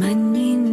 மண்ணின்